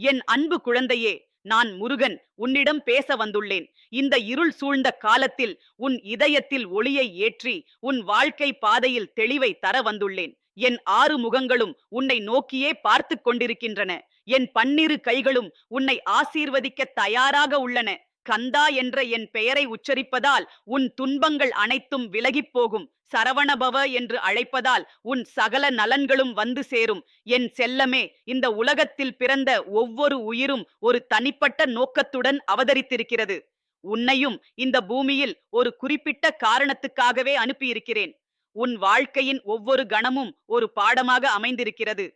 என் அன்பு குழந்தையே நான் முருகன் உன்னிடம் பேச வந்துள்ளேன். இந்த இருள் சூழ்ந்த காலத்தில் உன் இதயத்தில் ஒளியை ஏற்றி உன் வாழ்க்கை பாதையில் தெளிவை தர வந்துள்ளேன். என் ஆறு முகங்களும் உன்னை நோக்கியே பார்த்து கொண்டிருக்கின்றன. என் பன்னிரு கைகளும் உன்னை ஆசீர்வதிக்க தயாராக உள்ளன. கந்தா என்ற என் பெயரை உச்சரிப்பதால் உன் துன்பங்கள் அனைத்தும் விலகிப் போகும். சரவணபவ என்று அழைப்பதால் உன் சகல நலன்களும் வந்து சேரும். என் செல்லமே இந்த உலகத்தில் பிறந்த ஒவ்வொரு உயிரும் ஒரு தனிப்பட்ட நோக்கத்துடன் அவதரித்திருக்கிறது. உன்னையும் இந்த பூமியில் ஒரு குறிப்பிட்ட காரணத்துக்காகவே அனுப்பியிருக்கிறேன். உன் வாழ்க்கையின் ஒவ்வொரு கணமும் ஒரு பாடமாக அமைந்திருக்கிறது.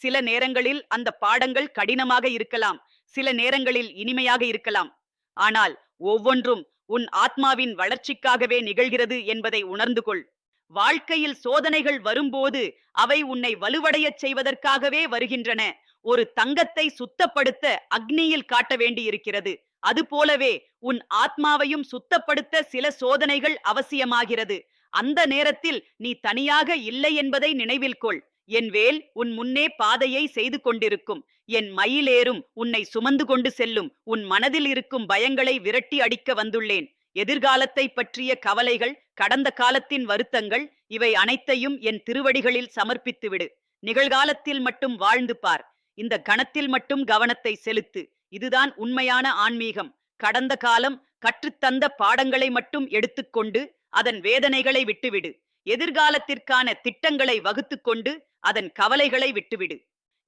சில நேரங்களில் அந்த பாடங்கள் கடினமாக இருக்கலாம். சில நேரங்களில் இனிமையாக இருக்கலாம். ஆனால் ஒவ்வொன்றும் உன் ஆத்மாவின் வளர்ச்சிக்காகவே நிகழ்கிறது என்பதை உணர்ந்து கொள். வாழ்க்கையில் சோதனைகள் வரும்போது அவை உன்னை வலுவடையச் செய்வதற்காகவே வருகின்றன. ஒரு தங்கத்தை சுத்தப்படுத்த அக்னியில் காட்ட வேண்டியிருக்கிறது. அதுபோலவே உன் ஆத்மாவையும் சுத்தப்படுத்த சில சோதனைகள் அவசியமாகிறது. அந்த நேரத்தில் நீ தனியாக இல்லை என்பதை நினைவில் கொள். என் வேல் உன் முன்னே பாதையை செய்து கொண்டிருக்கும். என் மயிலேறும் உன்னை சுமந்து கொண்டு செல்லும் உன் மனதில் இருக்கும் பயங்களை விரட்டி அடிக்க வந்துள்ளேன். எதிர்காலத்தை பற்றிய கவலைகள் கடந்த காலத்தின் வருத்தங்கள் இவை அனைத்தையும் என் திருவடிகளில் சமர்ப்பித்துவிடு. நிகழ்காலத்தில் மட்டும் வாழ்ந்து பார். இந்த கணத்தில் மட்டும் கவனத்தை செலுத்து. இதுதான் உண்மையான ஆன்மீகம். கடந்த காலம் கற்றுத்தந்த பாடங்களை மட்டும் எடுத்துக்கொண்டு அதன் வேதனைகளை விட்டுவிடு. எதிர்காலத்திற்கான திட்டங்களை வகுத்துக்கொண்டு அதன் கவலைகளை விட்டுவிடு.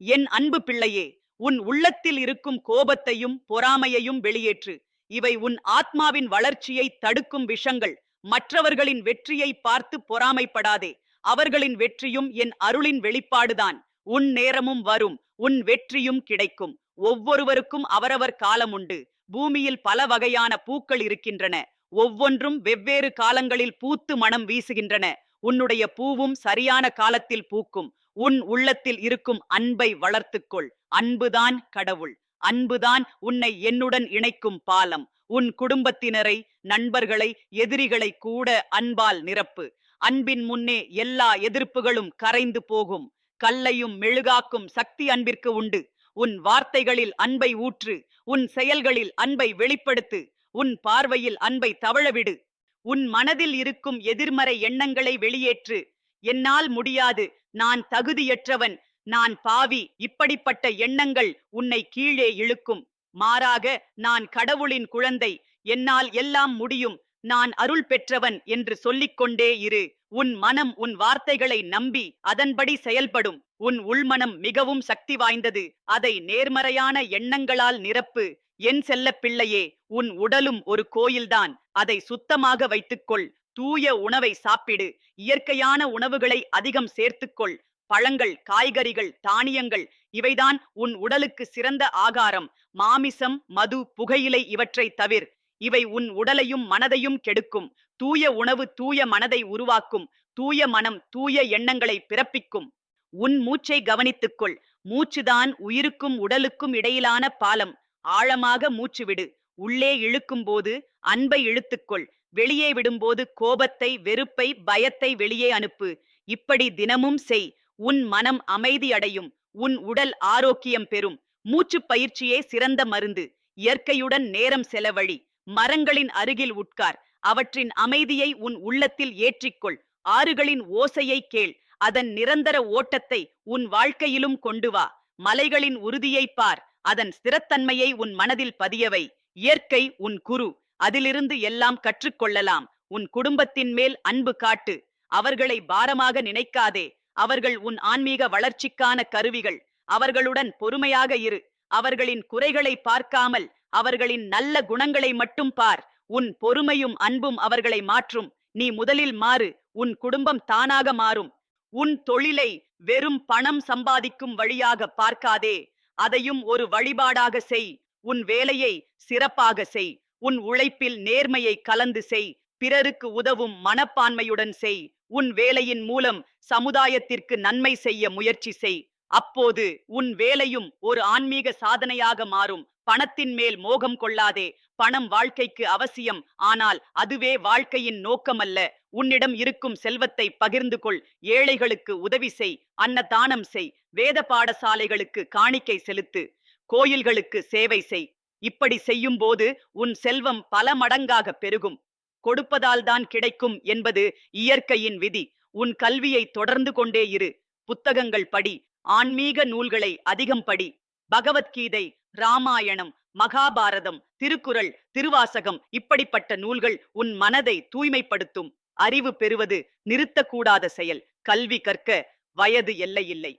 என் அன்பு பிள்ளையே உன் உள்ளத்தில் இருக்கும் கோபத்தையும் பொறாமையையும் வெளியேற்று. இவை உன் ஆத்மாவின் வளர்ச்சியை தடுக்கும் விஷங்கள். மற்றவர்களின் வெற்றியை பார்த்து பொறாமைப்படாதே. அவர்களின் வெற்றியும் என் அருளின் வெளிப்பாடுதான். உன் நேரமும் வரும் உன் வெற்றியும் கிடைக்கும். ஒவ்வொருவருக்கும் அவரவர் காலம் உண்டு. பூமியில் பல வகையான பூக்கள் இருக்கின்றன. ஒவ்வொன்றும் வெவ்வேறு காலங்களில் பூத்து மனம் வீசுகின்றன. உன்னுடைய பூவும் சரியான காலத்தில் பூக்கும். உன் உள்ளத்தில் இருக்கும் அன்பை வளர்த்துக்கொள். அன்புதான் கடவுள். அன்புதான் உன்னை என்னுடன் இணைக்கும் பாலம். உன் குடும்பத்தினரை நண்பர்களை எதிரிகளை கூட அன்பால் நிரப்பு. அன்பின் முன்னே எல்லா எதிர்ப்புகளும் கரைந்து போகும். கல்லையும் மெழுகாக்கும் சக்தி அன்பிற்கு உண்டு. உன் வார்த்தைகளில் அன்பை ஊற்று. உன் செயல்களில் அன்பை வெளிப்படுத்து. உன் பார்வையில் அன்பை தவழவிடு உன் மனதில் இருக்கும் எதிர்மறை எண்ணங்களை வெளியேற்று. என்னால் முடியாது. நான் தகுதியற்றவன் நான் பாவி இப்படிப்பட்ட எண்ணங்கள் உன்னை கீழே இழுக்கும். மாறாக நான் கடவுளின் குழந்தை என்னால் எல்லாம் முடியும். நான் அருள் பெற்றவன் என்று சொல்லிக்கொண்டே இரு. உன் மனம் உன் வார்த்தைகளை நம்பி அதன்படி செயல்படும். உன் உள்மனம் மிகவும் சக்தி வாய்ந்தது. அதை நேர்மறையான எண்ணங்களால் நிரப்பு. என் செல்ல பிள்ளையே உன் உடலும் ஒரு கோயில்தான். அதை சுத்தமாக வைத்துக்கொள். தூய உணவை சாப்பிடு. இயற்கையான உணவுகளை அதிகம் சேர்த்துக்கொள். பழங்கள் காய்கறிகள் தானியங்கள் இவைதான் உன் உடலுக்கு சிறந்த ஆகாரம். மாமிசம் மது புகையிலை இவற்றை தவிர். இவை உன் உடலையும் மனதையும் கெடுக்கும். தூய உணவு தூய மனதை உருவாக்கும். தூய மனம் தூய எண்ணங்களை பிறப்பிக்கும். உன் மூச்சை கவனித்துக்கொள். மூச்சுதான் உயிருக்கும் உடலுக்கும் இடையிலான பாலம். ஆழமாக மூச்சு விடு உள்ளே இழுக்கும் போது அன்பை இழுத்துக்கொள். வெளியே விடும்போது கோபத்தை வெறுப்பை பயத்தை வெளியே அனுப்பு. இப்படி தினமும் செய். உன் மனம் அமைதியடையும். உன் உடல் ஆரோக்கியம் பெறும். மூச்சு பயிற்சியே சிறந்த மருந்து. இயற்கையுடன் நேரம் செலவழி. மரங்களின் அருகில் உட்கார். அவற்றின் அமைதியை உன் உள்ளத்தில் ஏற்றிக்கொள். ஆறுகளின் ஓசையை கேள். அதன் நிரந்தர ஓட்டத்தை உன் வாழ்க்கையிலும் கொண்டு வா. மலைகளின் உறுதியை பார். அதன் ஸ்திரத்தன்மையை உன் மனதில் பதியவை. இயற்கை உன் குரு. அதிலிருந்து எல்லாம் கற்றுக்கொள்ளலாம். உன் குடும்பத்தின் மேல் அன்பு காட்டு. அவர்களை பாரமாக நினைக்காதே. அவர்கள் உன் ஆன்மீக வளர்ச்சிக்கான கருவிகள். அவர்களுடன் பொறுமையாக இரு. அவர்களின் குறைகளை பார்க்காமல் அவர்களின் நல்ல குணங்களை மட்டும் பார். உன் பொறுமையும் அன்பும் அவர்களை மாற்றும். நீ முதலில் மாறு. உன் குடும்பம் தானாக மாறும். உன் தொழிலை வெறும் பணம் சம்பாதிக்கும் வழியாக பார்க்காதே. அதையும் ஒரு வழிபாடாக செய். உன் வேலையை சிறப்பாக செய். உன் உழைப்பில் நேர்மையை கலந்து செய். பிறருக்கு உதவும் மனப்பான்மையுடன் செய். உன் வேலையின் மூலம் சமுதாயத்திற்கு நன்மை செய்ய முயற்சி செய். அப்போது உன் வேலையும் ஒரு ஆன்மீக சாதனையாக மாறும். பணத்தின் மேல் மோகம் கொள்ளாதே. பணம் வாழ்க்கைக்கு அவசியம். ஆனால் அதுவே வாழ்க்கையின் நோக்கமல்ல. உன்னிடம் இருக்கும் செல்வத்தை பகிர்ந்து கொள். ஏழைகளுக்கு உதவி செய். அன்னதானம் செய். வேத பாடசாலைகளுக்கு காணிக்கை செலுத்து. கோயில்களுக்கு சேவை செய். இப்படி செய்யும் போது உன் செல்வம் பல மடங்காக பெருகும். கொடுப்பதால்தான் கிடைக்கும் என்பது இயற்கையின் விதி. உன் கல்வியை தொடர்ந்து கொண்டே இரு. புத்தகங்கள் படி. ஆன்மீக நூல்களை அதிகம் படி. பகவத்கீதை ராமாயணம் மகாபாரதம் திருக்குறள் திருவாசகம் இப்படிப்பட்ட நூல்கள் உன் மனதை தூய்மைப்படுத்தும். அறிவு பெறுவது நிறுத்தக்கூடாத செயல். கல்வி கற்க வயது எல்லையில்லை.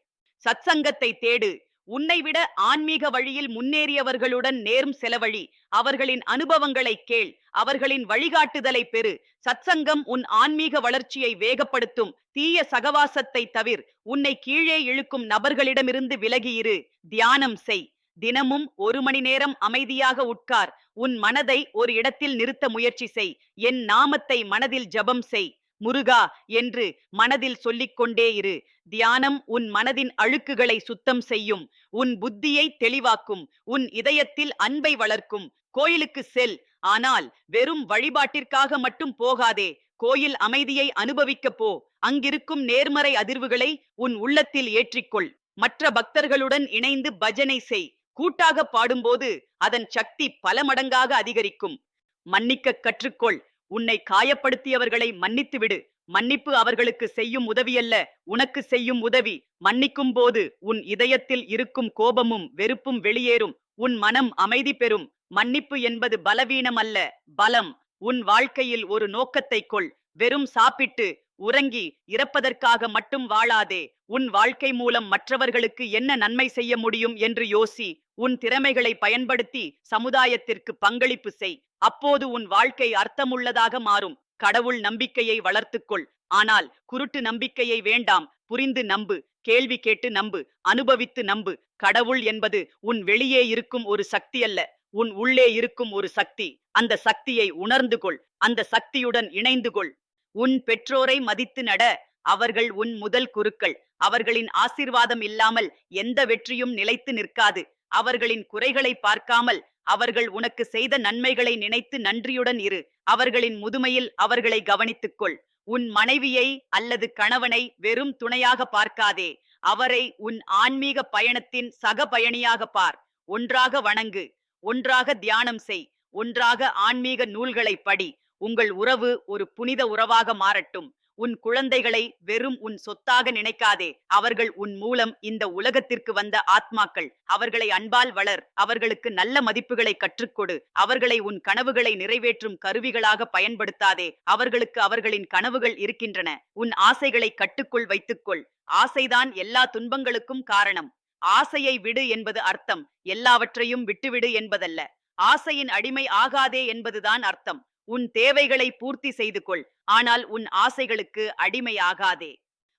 சத்சங்கத்தை தேடு. உன்னை விட ஆன்மீக வழியில் முன்னேறியவர்களுடன் நேரும் செலவழி. அவர்களின் அனுபவங்களை கேள். அவர்களின் வழிகாட்டுதலை பெறு. சத்சங்கம் உன் ஆன்மீக வளர்ச்சியை வேகப்படுத்தும். தீய சகவாசத்தை தவிர். உன்னை கீழே இழுக்கும் நபர்களிடமிருந்து விலகியிரு. தியானம் செய். தினமும் ஒரு மணி நேரம் அமைதியாக உட்கார். உன் மனதை ஒரு இடத்தில் நிறுத்த முயற்சி செய். என் நாமத்தை மனதில் ஜபம் செய். முருகா என்று மனதில் சொல்லிக்கொண்டே இரு. தியானம் உன் மனதின் அழுக்குகளை சுத்தம் செய்யும் உன் புத்தியை தெளிவாக்கும் உன் இதயத்தில் அன்பை வளர்க்கும். கோயிலுக்கு செல் ஆனால் வெறும் வழிபாட்டிற்காக மட்டும் போகாதே. கோயில் அமைதியை அனுபவிக்க போ. அங்கிருக்கும் நேர்மறை அதிர்வுகளை உன் உள்ளத்தில் ஏற்றிக்கொள். மற்ற பக்தர்களுடன் இணைந்து பஜனை செய். கூட்டாக பாடும்போது அதன் சக்தி பல மடங்காக அதிகரிக்கும். மன்னிக்க கற்றுக்கொள். உன்னை காயப்படுத்தியவர்களை மன்னித்துவிடு. மன்னிப்பு அவர்களுக்கு செய்யும் உதவியல்ல. உனக்கு செய்யும் உதவி. மன்னிக்கும் போது உன் இதயத்தில் இருக்கும் கோபமும் வெறுப்பும் வெளியேறும். உன் மனம் அமைதி பெறும். மன்னிப்பு என்பது பலவீனம் அல்ல பலம். உன் வாழ்க்கையில் ஒரு நோக்கத்தை கொள். வெறும் சாப்பிட்டு உறங்கி இறப்பதற்காக மட்டும் வாழாதே. உன் வாழ்க்கை மூலம் மற்றவர்களுக்கு என்ன நன்மை செய்ய முடியும் என்று யோசி. உன் திறமைகளை பயன்படுத்தி சமுதாயத்திற்கு பங்களிப்பு செய். அப்போது உன் வாழ்க்கை அர்த்தமுள்ளதாக மாறும். கடவுள் நம்பிக்கையை வளர்த்துக்கொள். ஆனால் குருட்டு நம்பிக்கையை வேண்டாம். புரிந்து நம்பு. கேள்வி கேட்டு நம்பு. அனுபவித்து நம்பு. கடவுள் என்பது உன் வெளியே இருக்கும் ஒரு சக்தி அல்ல. உன் உள்ளே இருக்கும் ஒரு சக்தி. அந்த சக்தியை உணர்ந்து கொள். அந்த சக்தியுடன் இணைந்து கொள். உன் பெற்றோரை மதித்து நட. அவர்கள் உன் முதல் குருக்கள். அவர்களின் ஆசீர்வாதம் இல்லாமல் எந்த வெற்றியும் நிலைத்து நிற்காது. அவர்களின் குறைகளை பார்க்காமல் அவர்கள் உனக்கு செய்த நன்மைகளை நினைத்து நன்றியுடன் இரு. அவர்களின் முதுமையில் அவர்களை கவனித்துக்கொள். உன் மனைவியை அல்லது கணவனை வெறும் துணையாக பார்க்காதே. அவரை உன் ஆன்மீக பயணத்தின் சக பயணியாக பார். ஒன்றாக வணங்கு. ஒன்றாக தியானம் செய். ஒன்றாக ஆன்மீக நூல்களை படி. உங்கள் உறவு ஒரு புனித உறவாக மாறட்டும். உன் குழந்தைகளை வெறும் உன் சொத்தாக நினைக்காதே. அவர்கள் உன் மூலம் இந்த உலகத்திற்கு வந்த ஆத்மாக்கள். அவர்களை அன்பால் வளர். அவர்களுக்கு நல்ல மதிப்புகளை கற்றுக்கொடு. அவர்களை உன் கனவுகளை நிறைவேற்றும் கருவிகளாக பயன்படுத்தாதே. அவர்களுக்கு அவர்களின் கனவுகள் இருக்கின்றன. உன் ஆசைகளை கட்டுக்குள் வைத்துக்கொள். ஆசைதான் எல்லா துன்பங்களுக்கும் காரணம். ஆசையை விடு என்பது அர்த்தம். எல்லாவற்றையும் விட்டுவிடு என்பதல்ல. ஆசையின் அடிமை ஆகாதே என்பதுதான் அர்த்தம். உன் தேவைகளை பூர்த்தி செய்து கொள் ஆனால் உன் ஆசைகளுக்கு அடிமையாகாதே.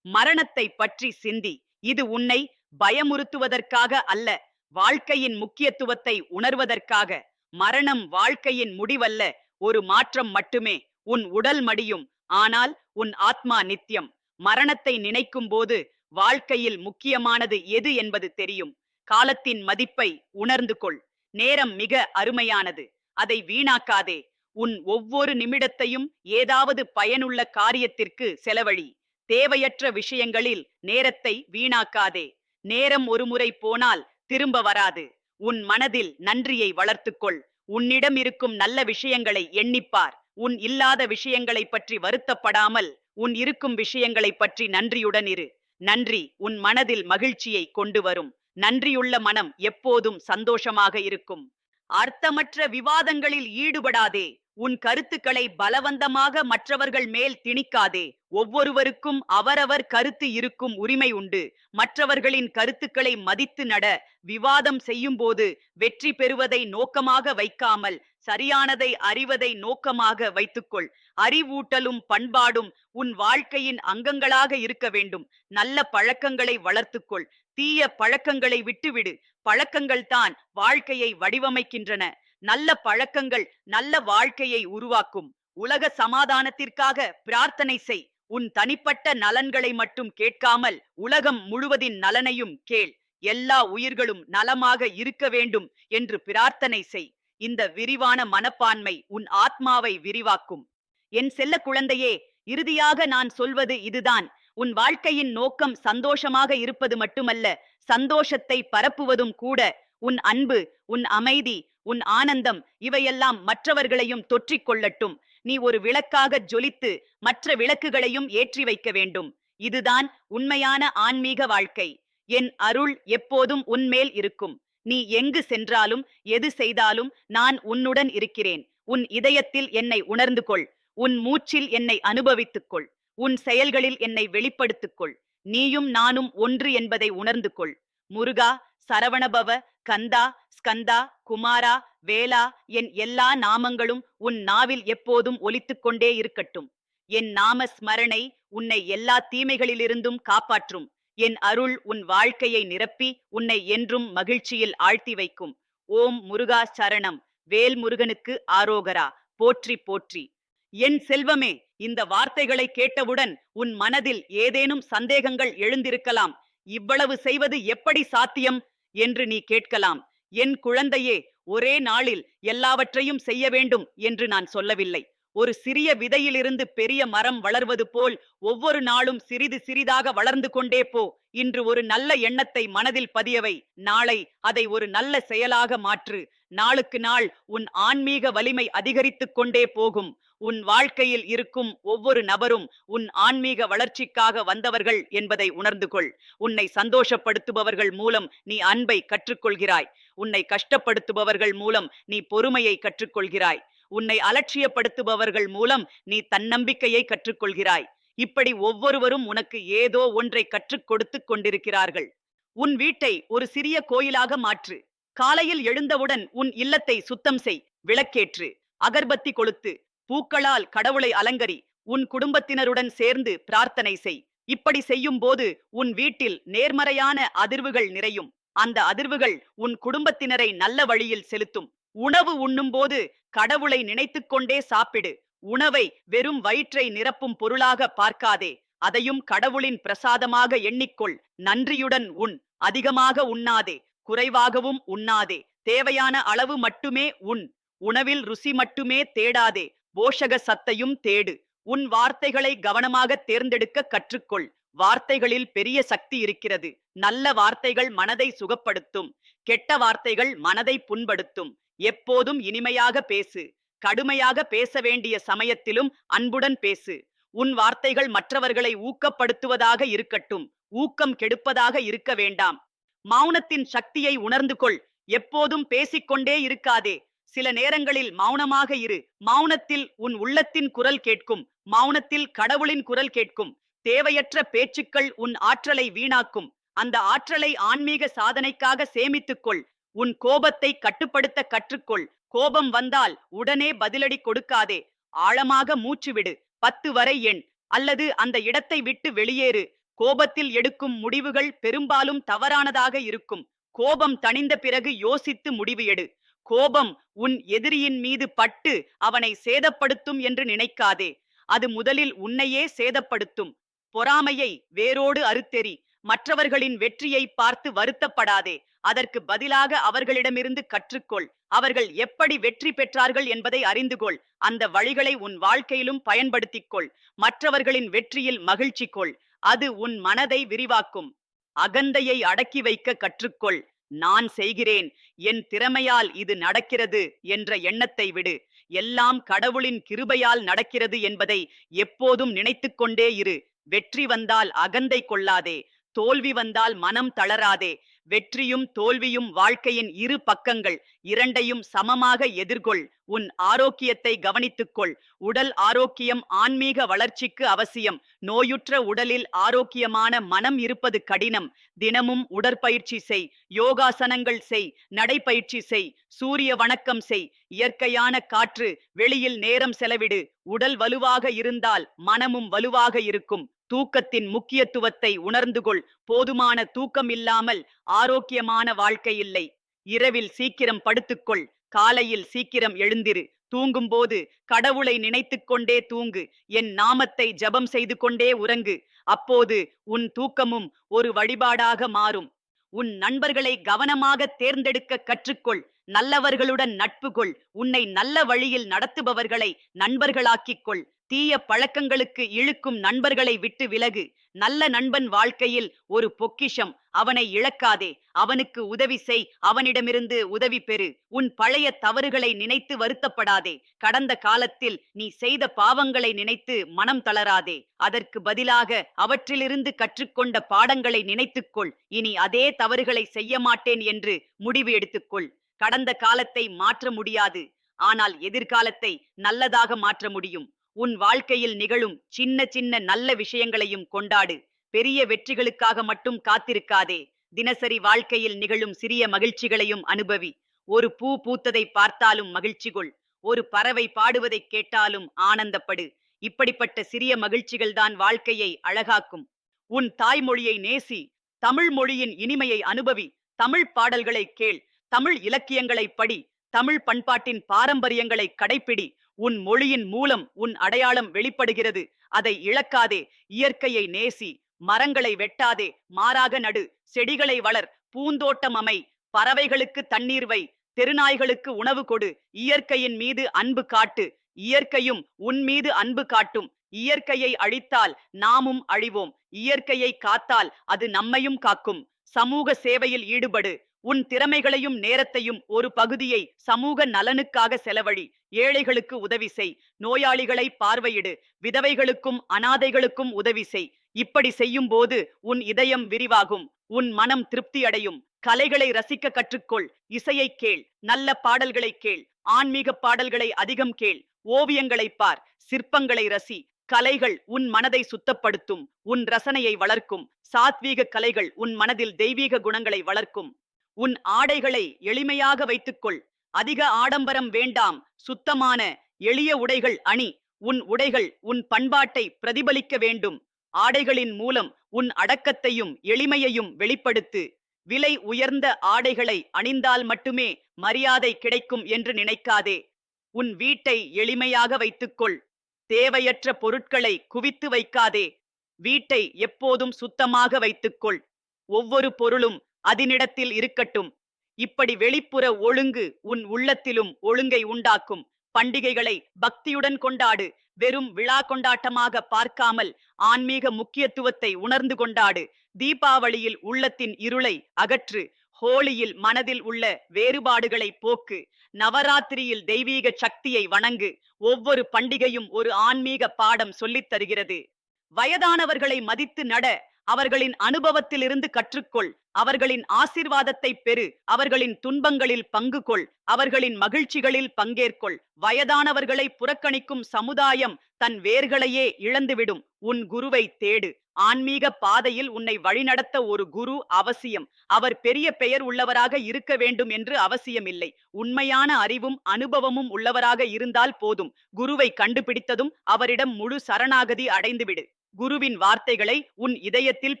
மரணத்தை பற்றி சிந்தி. இது உன்னை பயமுறுத்துவதற்காக அல்ல வாழ்க்கையின் முக்கியத்துவத்தை உணர்வதற்காக. மரணம் வாழ்க்கையின் முடிவல்ல ஒரு மாற்றம் மட்டுமே. உன் உடல் மடியும் ஆனால் உன் ஆத்மா நித்தியம். மரணத்தை நினைக்கும் போது வாழ்க்கையில் முக்கியமானது எது என்பது தெரியும். காலத்தின் மதிப்பை உணர்ந்து கொள். நேரம் மிக அருமையானது. அதை வீணாக்காதே. உன் ஒவ்வொரு நிமிடத்தையும் ஏதாவது பயனுள்ள காரியத்திற்கு செலவழி. தேவையற்ற விஷயங்களில் நேரத்தை வீணாக்காதே. நேரம் ஒருமுறை போனால் திரும்ப வராது. உன் மனதில் நன்றியை வளர்த்துக்கொள். உன்னிடம் இருக்கும் நல்ல விஷயங்களை எண்ணிப்பார். உன் இல்லாத விஷயங்களை பற்றி வருத்தப்படாமல் உன் இருக்கும் விஷயங்களை பற்றி நன்றியுடன் இரு. நன்றி உன் மனதில் மகிழ்ச்சியை கொண்டு வரும். நன்றியுள்ள மனம் எப்போதும் சந்தோஷமாக இருக்கும். அர்த்தமற்ற விவாதங்களில் ஈடுபடாதே. உன் கருத்துக்களை பலவந்தமாக மற்றவர்கள் மேல் திணிக்காதே. ஒவ்வொருவருக்கும் அவரவர் கருத்து இருக்கும் உரிமை உண்டு. மற்றவர்களின் கருத்துக்களை மதித்து நட விவாதம் செய்யும்போது வெற்றி பெறுவதை நோக்கமாக வைக்காமல் சரியானதை அறிவதை நோக்கமாக வைத்துக்கொள். அறிவூட்டலும் பண்பாடும் உன் வாழ்க்கையின் அங்கங்களாக இருக்க வேண்டும். நல்ல பழக்கங்களை வளர்த்துக்கொள். தீய பழக்கங்களை விட்டுவிடு. பழக்கங்கள் தான் வாழ்க்கையை வடிவமைக்கின்றன. நல்ல பழக்கங்கள் நல்ல வாழ்க்கையை உருவாக்கும். உலக சமாதானத்திற்காக பிரார்த்தனை செய். உன் தனிப்பட்ட நலன்களை மட்டும் கேட்காமல் உலகம் முழுவதின் நலனையும் கேள். எல்லா உயிர்களும் நலமாக இருக்க வேண்டும் என்று பிரார்த்தனை செய். இந்த விரிவான மனப்பான்மை உன் ஆத்மாவை விரிவாக்கும். என் செல்ல குழந்தையே இறுதியாக நான் சொல்வது இதுதான். உன் வாழ்க்கையின் நோக்கம் சந்தோஷமாக இருப்பது மட்டுமல்ல சந்தோஷத்தை பரப்புவதும் கூட. உன் அன்பு உன் அமைதி உன் ஆனந்தம் இவையெல்லாம் மற்றவர்களையும் தொற்றிக் கொள்ளட்டும் நீ ஒரு விளக்காக ஜொலித்து மற்ற விளக்குகளையும் ஏற்றி வைக்க வேண்டும். இதுதான் உண்மையான ஆன்மீக வாழ்க்கை. என் அருள் எப்போதும் உன்மேல் இருக்கும். நீ எங்கு சென்றாலும் எது செய்தாலும் நான் உன்னுடன் இருக்கிறேன். உன் இதயத்தில் என்னை உணர்ந்து கொள் உன் மூச்சில் என்னை அனுபவித்துக் கொள் உன் செயல்களில் என்னை வெளிப்படுத்திக் கொள் நீயும் நானும் ஒன்று என்பதை உணர்ந்து கொள் முருகா சரவணபவ கந்தா ஸ்கந்தா குமாரா வேலா என் எல்லா நாமங்களும் உன் நாவில் எப்போதும் ஒலித்துக் கொண்டே இருக்கட்டும். என் நாம ஸ்மரணை உன்னை எல்லா தீமைகளிலிருந்தும் காப்பாற்றும். என் அருள் உன் வாழ்க்கையை நிரப்பி உன்னை என்றும் மகிழ்ச்சியில் ஆழ்த்தி வைக்கும். ஓம் முருகா சரணம். வேல் முருகனுக்கு ஆரோகரா. போற்றி போற்றி. என் செல்வமே இந்த வார்த்தைகளை கேட்டவுடன் உன் மனதில் ஏதேனும் சந்தேகங்கள் எழுந்திருக்கலாம். இவ்வளவு செய்வது எப்படி சாத்தியம்? என்று நீ கேட்கலாம். என் குழந்தையே ஒரே நாளில் எல்லாவற்றையும் செய்ய வேண்டும் என்று நான் சொல்லவில்லை. ஒரு சிறிய விதையிலிருந்து பெரிய மரம் வளர்வது போல் ஒவ்வொரு நாளும் சிறிது சிறிதாக வளர்ந்து கொண்டே போ இன்று ஒரு நல்ல எண்ணத்தை மனதில் பதியவை. நாளை அதை ஒரு நல்ல செயலாக மாற்று. நாளுக்கு நாள் உன் ஆன்மீக வலிமை அதிகரித்துக் கொண்டே போகும். உன் வாழ்க்கையில் இருக்கும் ஒவ்வொரு நபரும் உன் ஆன்மீக வளர்ச்சிக்காக வந்தவர்கள் என்பதை உணர்ந்து கொள். உன்னை சந்தோஷப்படுத்துபவர்கள் மூலம் நீ அன்பை கற்றுக்கொள்கிறாய். உன்னை கஷ்டப்படுத்துபவர்கள் மூலம் நீ பொறுமையை கற்றுக்கொள்கிறாய். உன்னை அலட்சியப்படுத்துபவர்கள் மூலம் நீ தன்னம்பிக்கையை கற்றுக்கொள்கிறாய். இப்படி ஒவ்வொருவரும் உனக்கு ஏதோ ஒன்றை கற்றுக் கொடுத்து கொண்டிருக்கிறார்கள். உன் வீட்டை ஒரு சிறிய கோயிலாக மாற்று. காலையில் எழுந்தவுடன் உன் இல்லத்தை சுத்தம் செய் விளக்கேற்று. அகர்பத்தி கொளுத்து பூக்களால் கடவுளை அலங்கரி உன் குடும்பத்தினருடன் சேர்ந்து பிரார்த்தனை செய். இப்படி செய்யும் போது உன் வீட்டில் நேர்மறையான அதிர்வுகள் நிறையும். அந்த அதிர்வுகள் உன் குடும்பத்தினரை நல்ல வழியில் செலுத்தும். உணவு உண்ணும்போது கடவுளை நினைத்துக் கொண்டே சாப்பிடு. உணவை வெறும் வயிற்றை நிரப்பும் பொருளாக பார்க்காதே. அதையும் கடவுளின் பிரசாதமாக எண்ணிக்கொள். நன்றியுடன் உண். அதிகமாக உண்ணாதே. குறைவாகவும் உண்ணாதே. தேவையான அளவு மட்டுமே உண். உணவில் ருசி மட்டுமே தேடாதே. போஷக சத்தையும் தேடு. உன் வார்த்தைகளை கவனமாக தேர்ந்தெடுக்க கற்றுக்கொள். வார்த்தைகளில் பெரிய சக்தி இருக்கிறது. நல்ல வார்த்தைகள் மனதை சுகப்படுத்தும். கெட்ட வார்த்தைகள் மனதை புண்படுத்தும். எப்போதும் இனிமையாக பேசு. கடுமையாக பேச வேண்டிய சமயத்திலும் அன்புடன் பேசு. உன் வார்த்தைகள் மற்றவர்களை ஊக்கப்படுத்துவதாக இருக்கட்டும். ஊக்கம் கெடுப்பதாக இருக்க வேண்டாம். மௌனத்தின் சக்தியை உணர்ந்து கொள். எப்போதும் பேசிக்கொண்டே இருக்காதே. சில நேரங்களில் மௌனமாக இரு. மௌனத்தில் உன் உள்ளத்தின் குரல் கேட்கும். மௌனத்தில் கடவுளின் குரல் கேட்கும். தேவையற்ற பேச்சுக்கள் உன் ஆற்றலை வீணாக்கும். அந்த ஆற்றலை ஆன்மீக சாதனைக்காக சேமித்துக்கொள். உன் கோபத்தை கட்டுப்படுத்த கற்றுக்கொள். கோபம் வந்தால் உடனே பதிலடி கொடுக்காதே. ஆழமாக மூச்சுவிடு. பத்து வரை எண். அல்லது அந்த இடத்தை விட்டு வெளியேறு. கோபத்தில் எடுக்கும் முடிவுகள் பெரும்பாலும் தவறானதாக இருக்கும். கோபம் தணிந்த பிறகு யோசித்து முடிவு எடு. கோபம் உன் எதிரியின் மீது பட்டு அவனை சேதப்படுத்தும் என்று நினைக்காதே. அது முதலில் உன்னையே சேதப்படுத்தும். பொறாமையை வேரோடு அறுத்தெறி மற்றவர்களின் வெற்றியை பார்த்து வருத்தப்படாதே. அதற்கு பதிலாக அவர்களிடமிருந்து கற்றுக்கொள். அவர்கள் எப்படி வெற்றி பெற்றார்கள் என்பதை அறிந்து கொள் அந்த வழிகளை உன் வாழ்க்கையிலும் பயன்படுத்திக் கொள் மற்றவர்களின் வெற்றியில் மகிழ்ச்சி கொள். அது உன் மனதை விரிவாக்கும். அகந்தையை அடக்கி வைக்க கற்றுக்கொள். நான் செய்கிறேன். என் திறமையால் இது நடக்கிறது என்ற எண்ணத்தை விடு. எல்லாம் கடவுளின் கிருபையால் நடக்கிறது என்பதை எப்போதும் நினைத்து கொண்டே இரு. வெற்றி வந்தால் அகந்தை கொள்ளாதே தோல்வி வந்தால் மனம் தளராதே. வெற்றியும் தோல்வியும் வாழ்க்கையின் இரு பக்கங்கள் இரண்டையும் சமமாக எதிர்கொள். உன் ஆரோக்கியத்தை கவனித்துக்கொள். உடல் ஆரோக்கியம் ஆன்மீக வளர்ச்சிக்கு அவசியம். நோயுற்ற உடலில் ஆரோக்கியமான மனம் இருப்பது கடினம். தினமும் உடற்பயிற்சி செய். யோகாசனங்கள் செய். நடைப்பயிற்சி செய். சூரிய வணக்கம் செய். இயற்கையான காற்று வெளியில் நேரம் செலவிடு. உடல் வலுவாக இருந்தால் மனமும் வலுவாக இருக்கும். தூக்கத்தின் முக்கியத்துவத்தை உணர்ந்து கொள் போதுமான தூக்கம் இல்லாமல் ஆரோக்கியமான வாழ்க்கை இல்லை. இரவில் சீக்கிரம் படுத்துக்கொள். காலையில் சீக்கிரம் எழுந்திரு. தூங்கும்போது கடவுளை நினைத்துக் கொண்டே தூங்கு. என் நாமத்தை ஜபம் செய்து கொண்டே உறங்கு. அப்போது உன் தூக்கமும் ஒரு வழிபாடாக மாறும். உன் நண்பர்களை கவனமாக தேர்ந்தெடுக்க கற்றுக்கொள். நல்லவர்களுடன் நட்பு கொள். உன்னை நல்ல வழியில் நடத்துபவர்களை நண்பர்களாக்கிக் கொள். தீய பழக்கங்களுக்கு இழுக்கும் நண்பர்களை விட்டு விலகு. நல்ல நண்பன் வாழ்க்கையில் ஒரு பொக்கிஷம். அவனை இழக்காதே. அவனுக்கு உதவி செய். அவனிடமிருந்து உதவி பெறு. உன் பழைய தவறுகளை நினைத்து வருத்தப்படாதே. கடந்த காலத்தில் நீ செய்த பாவங்களை நினைத்து மனம் தளராதே. அதற்கு பதிலாக அவற்றிலிருந்து கற்றுக்கொண்ட பாடங்களை நினைத்துக்கொள். இனி அதே தவறுகளை செய்ய மாட்டேன் என்று முடிவு எடுத்துக்கொள். கடந்த காலத்தை மாற்ற முடியாது. ஆனால் எதிர்காலத்தை நல்லதாக மாற்ற முடியும். உன் வாழ்க்கையில் நிகழும் சின்ன சின்ன நல்ல விஷயங்களையும் கொண்டாடு. பெரிய வெற்றிகளுக்காக மட்டும் காத்திருக்காதே. தினசரி வாழ்க்கையில் நிகழும் சிறிய மகிழ்ச்சிகளையும் அனுபவி. ஒரு பூ பூத்ததை பார்த்தாலும் மகிழ்ச்சி கொள். ஒரு பறவை பாடுவதை கேட்டாலும் ஆனந்தப்படு. இப்படிப்பட்ட சிறிய மகிழ்ச்சிகள் தான் வாழ்க்கையை அழகாக்கும். உன் தாய்மொழியை நேசி. தமிழ் மொழியின் இனிமையை அனுபவி. தமிழ் பாடல்களை கேள். தமிழ் இலக்கியங்களை படி. தமிழ் பண்பாட்டின் பாரம்பரியங்களை கடைப்பிடி. உன் மொழியின் மூலம் உன் அடையாளம் வெளிப்படுகிறது. அதை இழக்காதே. இயற்கையை நேசி. மரங்களை வெட்டாதே. மாறாக நடு. செடிகளை வளர். பூந்தோட்டம் அமை. பறவைகளுக்கு தண்ணீர் வை. தெருநாய்களுக்கு உணவு கொடு. இயற்கையின் மீது அன்பு காட்டு. இயற்கையும் உன் மீது அன்பு காட்டும். இயற்கையை அழித்தால் நாமும் அழிவோம். இயற்கையை காத்தால் அது நம்மையும் காக்கும். சமூக சேவையில் ஈடுபடு. உன் திறமைகளையும் நேரத்தையும் ஒரு பகுதியை சமூக நலனுக்காக செலவழி ஏழைகளுக்கு உதவி செய். நோயாளிகளை பார்வையிடு. விதவைகளுக்கும் அனாதைகளுக்கும் உதவி செய். இப்படி செய்யும் போது உன் இதயம் விரிவாகும். உன் மனம் திருப்தி அடையும் கலைகளை ரசிக்க கற்றுக்கொள். இசையை கேள். நல்ல பாடல்களை கேள். ஆன்மீக பாடல்களை அதிகம் கேள். ஓவியங்களை பார். சிற்பங்களை ரசி. கலைகள் உன் மனதை சுத்தப்படுத்தும். உன் ரசனையை வளர்க்கும். சாத்வீக கலைகள் உன் மனதில் தெய்வீக குணங்களை வளர்க்கும். உன் ஆடைகளை எளிமையாக வைத்துக்கொள். அதிக ஆடம்பரம் வேண்டாம். சுத்தமான எளிய உடைகள் அணி. உன் உடைகள் உன் பண்பாட்டை பிரதிபலிக்க வேண்டும். ஆடைகளின் மூலம் உன் அடக்கத்தையும் எளிமையையும் வெளிப்படுத்து. விலை உயர்ந்த ஆடைகளை அணிந்தால் மட்டுமே மரியாதை கிடைக்கும் என்று நினைக்காதே. உன் வீட்டை எளிமையாக வைத்துக்கொள். தேவையற்ற பொருட்களை குவித்து வைக்காதே. வீட்டை எப்போதும் சுத்தமாக வைத்துக்கொள். ஒவ்வொரு பொருளும் அதனிடத்தில் இருக்கட்டும். இப்படி வெளிப்புற ஒழுங்கு உன் உள்ளத்திலும் ஒழுங்கை உண்டாக்கும். பண்டிகைகளை பக்தியுடன் கொண்டாடு. வெறும் விழா கொண்டாட்டமாக பார்க்காமல் ஆன்மீக முக்கியத்துவத்தை உணர்ந்து கொண்டாடு. தீபாவளியில் உள்ளத்தின் இருளை அகற்று. ஹோலியில் மனதில் உள்ள வேறுபாடுகளை போக்கு. நவராத்திரியில் தெய்வீக சக்தியை வணங்கு. ஒவ்வொரு பண்டிகையும் ஒரு ஆன்மீக பாடம் சொல்லித் தருகிறது. வயதானவர்களை மதித்து நட. அவர்களின் அனுபவத்திலிருந்து கற்றுக்கொள். அவர்களின் ஆசிர்வாதத்தை பெறு. அவர்களின் துன்பங்களில் பங்கு கொள் அவர்களின் மகிழ்ச்சிகளில் பங்கேற்கொள். வயதானவர்களை புறக்கணிக்கும் சமுதாயம் தன் வேர்களையே இழந்துவிடும். உன் குருவை தேடு. ஆன்மீக பாதையில் உன்னை வழிநடத்த ஒரு குரு அவசியம். அவர் பெரிய பெயர் உள்ளவராக இருக்க வேண்டும் என்று அவசியமில்லை. உண்மையான அறிவும் அனுபவமும் உள்ளவராக இருந்தால் போதும். குருவை கண்டுபிடித்ததும் அவரிடம் முழு சரணாகதி அடைந்துவிடு. குருவின் வார்த்தைகளை உன் இதயத்தில்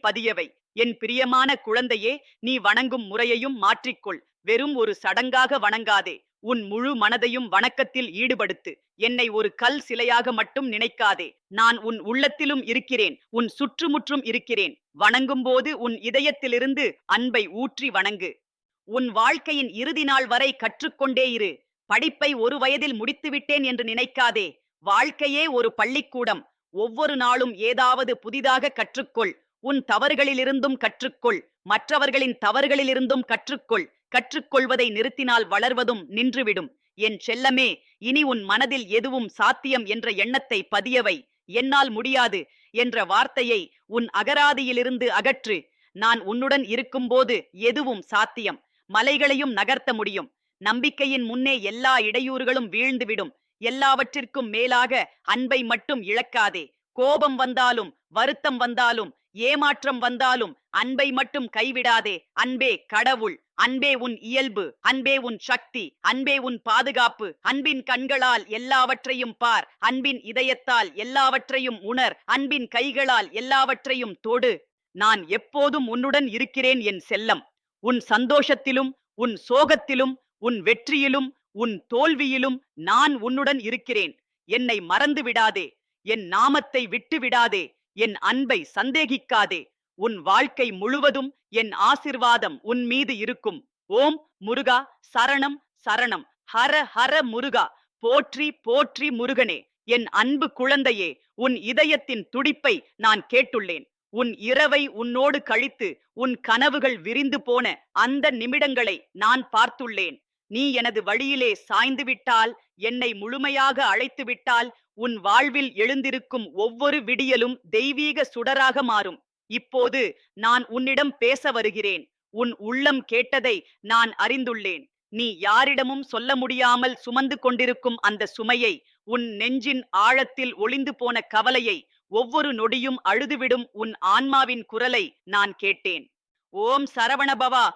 பதியவை. என் பிரியமான குழந்தையே நீ வணங்கும் முறையையும் மாற்றிக்கொள். வெறும் ஒரு சடங்காக வணங்காதே. உன் முழு மனதையும் வணக்கத்தில் ஈடுபடுத்து. என்னை ஒரு கல் சிலையாக மட்டும் நினைக்காதே. நான் உன் உள்ளத்திலும் இருக்கிறேன். உன் சுற்றுமுற்றும் இருக்கிறேன். வணங்கும் போது உன் இதயத்திலிருந்து அன்பை ஊற்றி வணங்கு. உன் வாழ்க்கையின் இறுதி நாள் வரை கற்றுக்கொண்டே இரு. படிப்பை ஒரு வயதில் முடித்துவிட்டேன் என்று நினைக்காதே. வாழ்க்கையே ஒரு பள்ளிக்கூடம். ஒவ்வொரு நாளும் ஏதாவது புதிதாக கற்றுக்கொள். உன் தவறுகளிலிருந்தும் கற்றுக்கொள். மற்றவர்களின் தவறுகளிலிருந்தும் கற்றுக்கொள். கற்றுக்கொள்வதை நிறுத்தினால் வளர்வதும் நின்றுவிடும். என் செல்லமே இனி உன் மனதில் எதுவும் சாத்தியம் என்ற எண்ணத்தை பதியவை. என்னால் முடியாது என்ற வார்த்தையை உன் அகராதியிலிருந்து அகற்று. நான் உன்னுடன் இருக்கும்போது எதுவும் சாத்தியம். மலைகளையும் நகர்த்த முடியும். நம்பிக்கையின் முன்னே எல்லா இடையூறுகளும் வீழ்ந்துவிடும். எல்லாவற்றிற்கும் மேலாக அன்பை மட்டும் இழக்காதே. கோபம் வந்தாலும் வருத்தம் வந்தாலும் ஏமாற்றம் வந்தாலும் அன்பை மட்டும் கைவிடாதே. அன்பே கடவுள் அன்பே உன் இயல்பு அன்பே உன் சக்தி அன்பே உன் பாதுகாப்பு அன்பின் கண்களால் எல்லாவற்றையும் பார் அன்பின் இதயத்தால் எல்லாவற்றையும் உணர் அன்பின் கைகளால் எல்லாவற்றையும் தொடு. நான் எப்போதும் உன்னுடன் இருக்கிறேன் என் செல்லம். உன் சந்தோஷத்திலும் உன் சோகத்திலும் உன் வெற்றியிலும் உன் தோல்வியிலும் நான் உன்னுடன் இருக்கிறேன். என்னை மறந்து விடாதே என் நாமத்தை விட்டு விடாதே என் அன்பை சந்தேகிக்காதே. உன் வாழ்க்கை முழுவதும் என் ஆசிர்வாதம் உன் மீது இருக்கும். ஓம் முருகா சரணம் சரணம். ஹர ஹர முருகா. போற்றி போற்றி முருகனே. என் அன்பு குழந்தையே உன் இதயத்தின் துடிப்பை நான் கேட்டுள்ளேன். உன் இரவை உன்னோடு கழித்து உன் கனவுகள் விரிந்து போன அந்த நிமிடங்களை நான் பார்த்துள்ளேன். நீ எனது வழியிலே சாய்ந்து விட்டால் என்னை முழுமையாக அழைத்து விட்டால் உன் வாழ்வில் எழுந்திருக்கும் ஒவ்வொரு விடியலும் தெய்வீக சுடராக மாறும். இப்போது நான் உன்னிடம் பேச வருகிறேன். உன் உள்ளம் கேட்டதை நான் அறிந்துள்ளேன். நீ யாரிடமும் சொல்ல முடியாமல் சுமந்து கொண்டிருக்கும் அந்த சுமையை உன் நெஞ்சின் ஆழத்தில் ஒளிந்து போன கவலையை ஒவ்வொரு நொடியும் அழுதுவிடும் உன் ஆன்மாவின் குரலை நான் கேட்டேன். ஓம் சரவணபவா!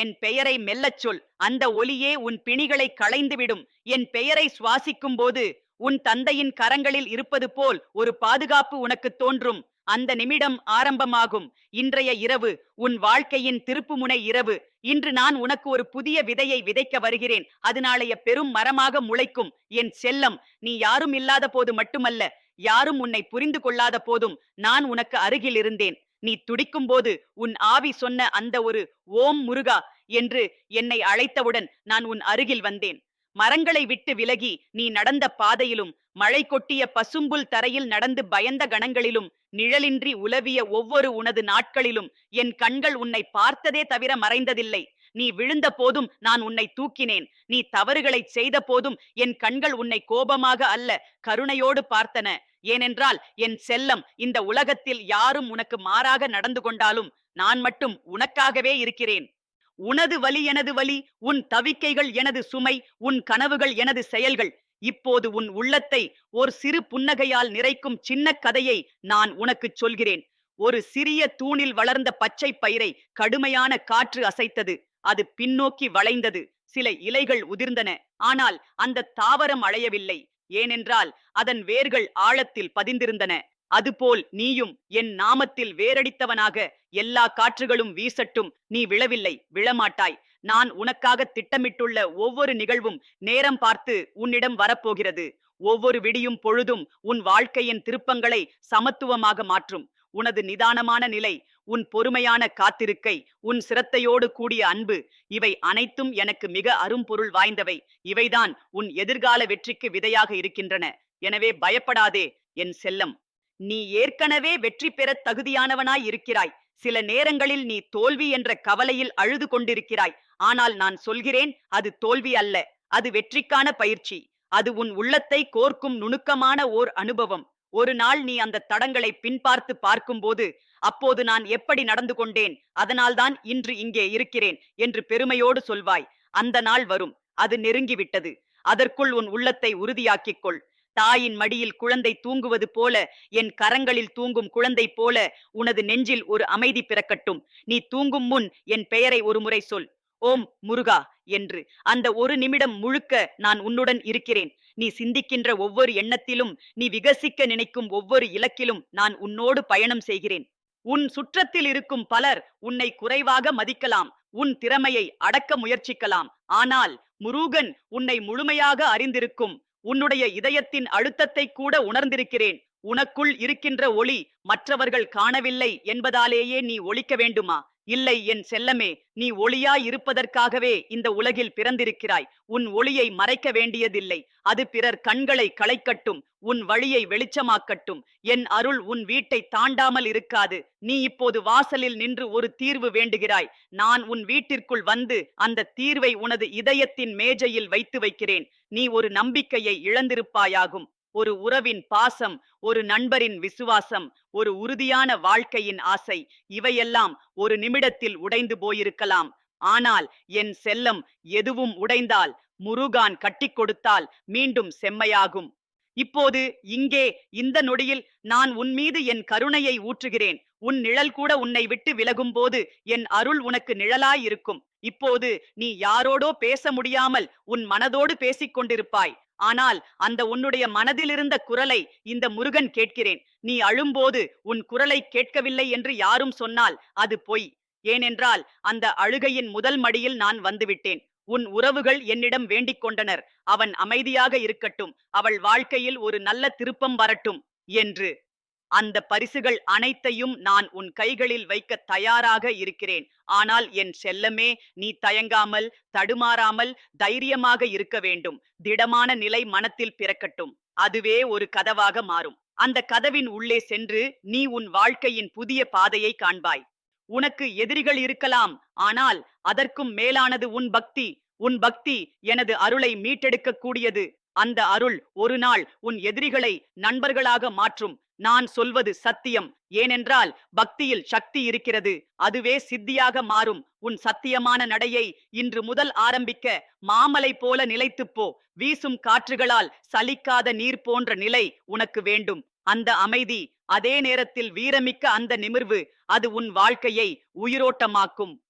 என் பெயரை மெல்லச் சொல். அந்த ஒலியே உன் பிணிகளை களைந்துவிடும். என் பெயரை சுவாசிக்கும் போது உன் தந்தையின் கரங்களில் இருப்பது போல் ஒரு பாதுகாப்பு உனக்கு தோன்றும். அந்த நிமிடம் ஆரம்பமாகும். இன்றைய இரவு உன் வாழ்க்கையின் திருப்புமுனை இரவு. இன்று நான் உனக்கு ஒரு புதிய விதையை விதைக்க வருகிறேன். அது நாளைய பெரும் மரமாக முளைக்கும். என் செல்லம் நீ யாரும் இல்லாத போது மட்டுமல்ல யாரும் உன்னை புரிந்து கொள்ளாத போதும் நான் உனக்கு அருகில் இருந்தேன். நீ துடிக்கும் போது உன் ஆவி சொன்ன அந்த ஒரு ஓம் முருகா என்று என்னை அழைத்தவுடன் நான் உன் அருகில் வந்தேன். மரங்களை விட்டு விலகி நீ நடந்த பாதையிலும் மழை கொட்டிய பசும்புல் தரையில் நடந்து பயந்த கணங்களிலும் நிழலின்றி உலவிய ஒவ்வொரு உனது நாட்களிலும் என் கண்கள் உன்னை பார்த்ததே தவிர மறைந்ததில்லை. நீ விழுந்த போதும் நான் உன்னை தூக்கினேன். நீ தவறுகளை செய்த போதும் என் கண்கள் உன்னை கோபமாக அல்ல கருணையோடு பார்த்தன. ஏனென்றால் என் செல்லம் இந்த உலகத்தில் யாரும் உனக்கு மாறாக நடந்து கொண்டாலும் நான் மட்டும் உனக்காகவே இருக்கிறேன். உனது வலி எனது வலி உன் தவிக்கைகள் எனது சுமை உன் கனவுகள் எனது செயல்கள். இப்போது உன் உள்ளத்தை ஒரு சிறு புன்னகையால் நிறைக்கும் சின்ன கதையை நான் உனக்குச் சொல்கிறேன். ஒரு சிறிய தூணில் வளர்ந்த பச்சை பயிரை கடுமையான காற்று அசைத்தது. அது பின்னோக்கி வளைந்தது. சில இலைகள் உதிர்ந்தன. ஆனால் அந்த தாவரம் அழையவில்லை. ஏனென்றால் அதன் வேர்கள் ஆழத்தில் பதிந்திருந்தன. அதுபோல் நீயும் என் நாமத்தில் வேரடித்தவனாக எல்லா காற்றுகளும் வீசட்டும். நீ விழவில்லை விழமாட்டாய். நான் உனக்காக திட்டமிட்டுள்ள ஒவ்வொரு நிகழ்வும் நேரம் பார்த்து உன்னிடம் வரப்போகிறது. ஒவ்வொரு விடியும் பொழுதும் உன் வாழ்க்கையின் திருப்பங்களை சமத்துவமாக மாற்றும். உனது நிதானமான நிலை உன் பொறுமையான காத்திருக்கை உன் சிரத்தையோடு கூடிய அன்பு இவை அனைத்தும் எனக்கு மிக அரும்பொருள் வாய்ந்தவை. இவைதான் உன் எதிர்கால வெற்றிக்கு விதையாக இருக்கின்றன. எனவே பயப்படாதே என் செல்லம். நீ ஏற்கனவே வெற்றி பெற தகுதியானவனாய் இருக்கிறாய். சில நேரங்களில் நீ தோல்வி என்ற கவலையில் அழுது கொண்டிருக்கிறாய். ஆனால் நான் சொல்கிறேன் அது தோல்வி அல்ல அது வெற்றிக்கான பயிற்சி. அது உன் உள்ளத்தை கோர்க்கும் நுணுக்கமான ஓர் அனுபவம். ஒரு நாள் நீ அந்த தடங்களை பின்பார்த்து பார்க்கும்போது அப்போது நான் எப்படி நடந்து கொண்டேன்? அதனால்தான் இன்று இங்கே இருக்கிறேன் என்று பெருமையோடு சொல்வாய். அந்த நாள் வரும். அது நெருங்கிவிட்டது. அதற்குள் உன் உள்ளத்தை உறுதியாக்கிக் கொள். தாயின் மடியில் குழந்தை தூங்குவது போல என் கரங்களில் தூங்கும் குழந்தை போல உனது நெஞ்சில் ஒரு அமைதி பிறக்கட்டும். நீ தூங்கும் முன் என் பெயரை ஒருமுறை சொல். ஓம் முருகா என்று. அந்த ஒரு நிமிடம் முழுக்க நான் உன்னுடன் இருக்கிறேன். நீ சிந்திக்கின்ற ஒவ்வொரு எண்ணத்திலும் நீ விகசிக்க நினைக்கும் ஒவ்வொரு இலக்கிலும் நான் உன்னோடு பயணம் செய்கிறேன். உன் சுற்றத்தில் இருக்கும் பலர் உன்னை குறைவாக மதிக்கலாம் உன் திறமையை அடக்க முயற்சிக்கலாம். ஆனால் முருகன் உன்னை முழுமையாக அறிந்திருக்கும் உன்னுடைய இதயத்தின் அழுத்தத்தை கூட உணர்ந்திருக்கிறேன். உனக்குள் இருக்கின்ற ஒளி மற்றவர்கள் காணவில்லை என்பதாலேயே நீ ஒழிக்க வேண்டுமா? இல்லை என் செல்லமே நீ ஒளியாய் இருப்பதற்காகவே இந்த உலகில் பிறந்திருக்கிறாய். உன் ஒளியை மறைக்க வேண்டியதில்லை. அது பிறர் கண்களை களைக்கட்டும் உன் வழியை வெளிச்சமாக்கட்டும். என் அருள் உன் வீட்டை தாண்டாமல் இருக்காது. நீ இப்போது வாசலில் நின்று ஒரு தீர்வு வேண்டுகிறாய். நான் உன் வீட்டிற்குள் வந்து அந்த தீர்வை உனது இதயத்தின் மேஜையில் வைத்து வைக்கிறேன். நீ ஒரு நம்பிக்கையை இழந்திருப்பாயாகும். ஒரு உறவின் பாசம் ஒரு நண்பரின் விசுவாசம் ஒரு உறுதியான வாழ்க்கையின் ஆசை இவையெல்லாம் ஒரு நிமிடத்தில் உடைந்து போயிருக்கலாம். ஆனால் என் செல்லம் எதுவும் உடைந்தால் முருகான் கட்டிக் கொடுத்தால் மீண்டும் செம்மையாகும். இப்போது இங்கே இந்த நொடியில் நான் உன் மீது என் கருணையை ஊற்றுகிறேன். உன் நிழல் கூட உன்னை விட்டு விலகும் போது என் அருள் உனக்கு நிழலாயிருக்கும் இப்போது நீ யாரோடோ பேச முடியாமல் உன் மனதோடு பேசிக் கொண்டிருப்பாய். ஆனால் அந்த உன்னுடைய மனதிலிருந்த குரலை இந்த முருகன் கேட்கிறேன். நீ அழும்போது உன் குரலை கேட்கவில்லை என்று யாரும் சொன்னால் அது பொய். ஏனென்றால் அந்த அழுகையின் முதல் மடியில் நான் வந்துவிட்டேன் உன் உறவுகள் என்னிடம் வேண்டிக் கொண்டனர். அவன் அமைதியாக இருக்கட்டும். அவள் வாழ்க்கையில் ஒரு நல்ல திருப்பம் வரட்டும். என்று அந்த பரிசுகள் அனைத்தையும் நான் உன் கைகளில் வைக்க தயாராக இருக்கிறேன். ஆனால் என் செல்லமே நீ தயங்காமல் தடுமாறாமல் தைரியமாக இருக்க வேண்டும். திடமான நிலை மனத்தில் பிறக்கட்டும். அதுவே ஒரு கதவாக மாறும். அந்த கதவின் உள்ளே சென்று நீ உன் வாழ்க்கையின் புதிய பாதையை காண்பாய். உனக்கு எதிரிகள் இருக்கலாம். ஆனால் அதற்கும் மேலானது உன் பக்தி. உன் பக்தி எனது அருளை மீட்டெடுக்கக்கூடியது. அந்த அருள் ஒரு நாள் உன் எதிரிகளை நண்பர்களாக மாற்றும். நான் சொல்வது சத்தியம். ஏனென்றால் பக்தியில் சக்தி இருக்கிறது. அதுவே சித்தியாக மாறும். உன் சத்தியமான நடையை இன்று முதல் ஆரம்பிக்க மாமலை போல நிலைத்துப் போ. வீசும் காற்றுகளால் சலிக்காத நீர் போன்ற நிலை உனக்கு வேண்டும். அந்த அமைதி அதே நேரத்தில் வீரமிக்க அந்த நிமிர்வு அது உன் வாழ்க்கையை உயிரோட்டமாக்கும்.